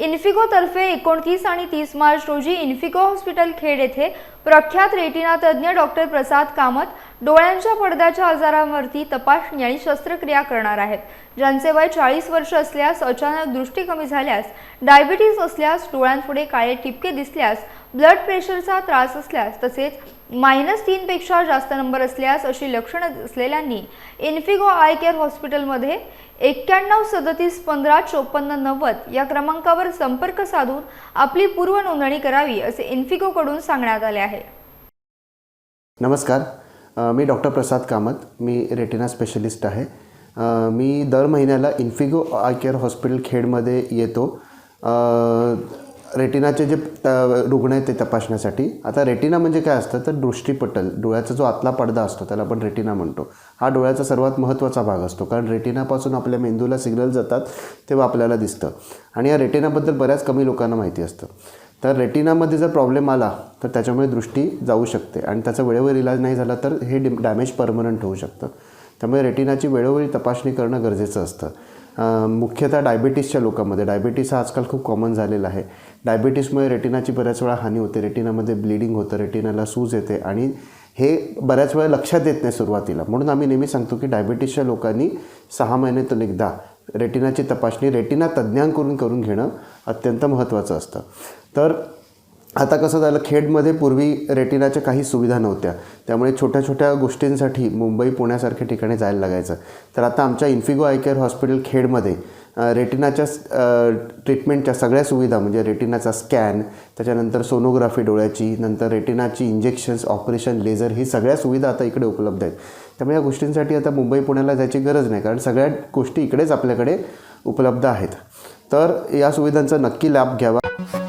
इन्फिगोतर्फे एकोणतीस आणि तीस मार्च रोजी इन्फिगो हॉस्पिटल खेड येथे प्रख्यात रेटिना तज्ज्ञ डॉक्टर प्रसाद कामत डोळ्यांच्या पडद्याच्या आजारांवरती तपासणी आणि शस्त्रक्रिया करणार आहेत. ज्यांचे वय चाळीस वर्ष असल्यास अचानक दृष्टी कमी झाल्यास डायबिटीज असल्यास डोळ्यांपुढे काळे ठिपके दिसल्यास ब्लड प्रेशरचा त्रास असल्यास तसेच मायनस तीनपेक्षा जास्त नंबर असल्यास अशी लक्षणं असलेल्यांनी इन्फिगो आय केअर हॉस्पिटलमध्ये एक्क्याण्णव सदतीस पंधरा चोपन्न नव्वद या क्रमांकावर संपर्क साधून आपली पूर्व नोंदणी करावी असे इन्फिगोकडून सांगण्यात आले आहे. नमस्कार. मी डॉक्टर प्रसाद कामत. मी रेटिना स्पेशलिस्ट आहे. मी दर महिन्याला इन्फिगो आय केअर हॉस्पिटल खेडमध्ये येतो. रेटिनाचे जे रुग्ण आहेत ते तपासण्यासाठी. आता रेटिना म्हणजे काय असतं? तर दृष्टीपटल. डोळ्याचा जो आतला पडदा असतो त्याला आपण रेटिना म्हणतो. हा डोळ्याचा सर्वात महत्त्वाचा भाग असतो. कारण रेटिनापासून आपल्या मेंदूला सिग्नल जातात तेव्हा आपल्याला दिसतं. आणि या रेटिनाबद्दल बऱ्याच कमी लोकांना माहिती असतं. तर रेटिनामध्ये जर प्रॉब्लेम आला तर त्याच्यामुळे दृष्टी जाऊ शकते. आणि त्याचा वेळेवर इलाज नाही झाला तर हे डि डॅमेज परमनंट होऊ शकतं. त्यामुळे रेटिनाची वेळोवेळी तपासणी करणं गरजेचं असतं. मुख्यतः डायबिटीसच्या लोकांमध्ये. डायबिटीस हा आजकाल खूप कॉमन झालेला आहे. डायबिटीसमुळे रेटिनाची बऱ्याच वेळा हानी होते रेटिनामध्ये ब्लिडिंग होतं रेटिनाला सूज येते आणि हे बऱ्याच वेळा लक्षात येत नाही सुरुवातीला. म्हणून आम्ही नेहमी सांगतो की डायबिटीसच्या लोकांनी सहा महिन्यातून एकदा रेटिनाची तपासणी रेटिना तज्ज्ञांकडून करून घेणं अत्यंत महत्त्वाचं असतं. तर आता कसं झालं खेडमध्ये पूर्वी रेटिनाच्या काही सुविधा नव्हत्या. त्यामुळे छोट्या छोट्या गोष्टींसाठी मुंबई पुण्यासारख्या ठिकाणी जायला लागायचं. तर आता आमच्या इन्फिगो आय केअर हॉस्पिटल खेडमध्ये रेटिनाच्या ट्रीटमेंटच्या सगळ्या सुविधा म्हणजे रेटिनाचा स्कॅन त्याच्यानंतर सोनोग्राफी डोळ्याची नंतर रेटिनाची इंजेक्शन्स ऑपरेशन लेझर ही सगळ्या सुविधा आता इकडे उपलब्ध आहेत. त्यामुळे या गोष्टींसाठी आता मुंबई पुण्याला जायची गरज नाही कारण सगळ्या गोष्टी इकडेच आपल्याकडे उपलब्ध आहेत. तर या सुविधांचा नक्की लाभ घ्यावा.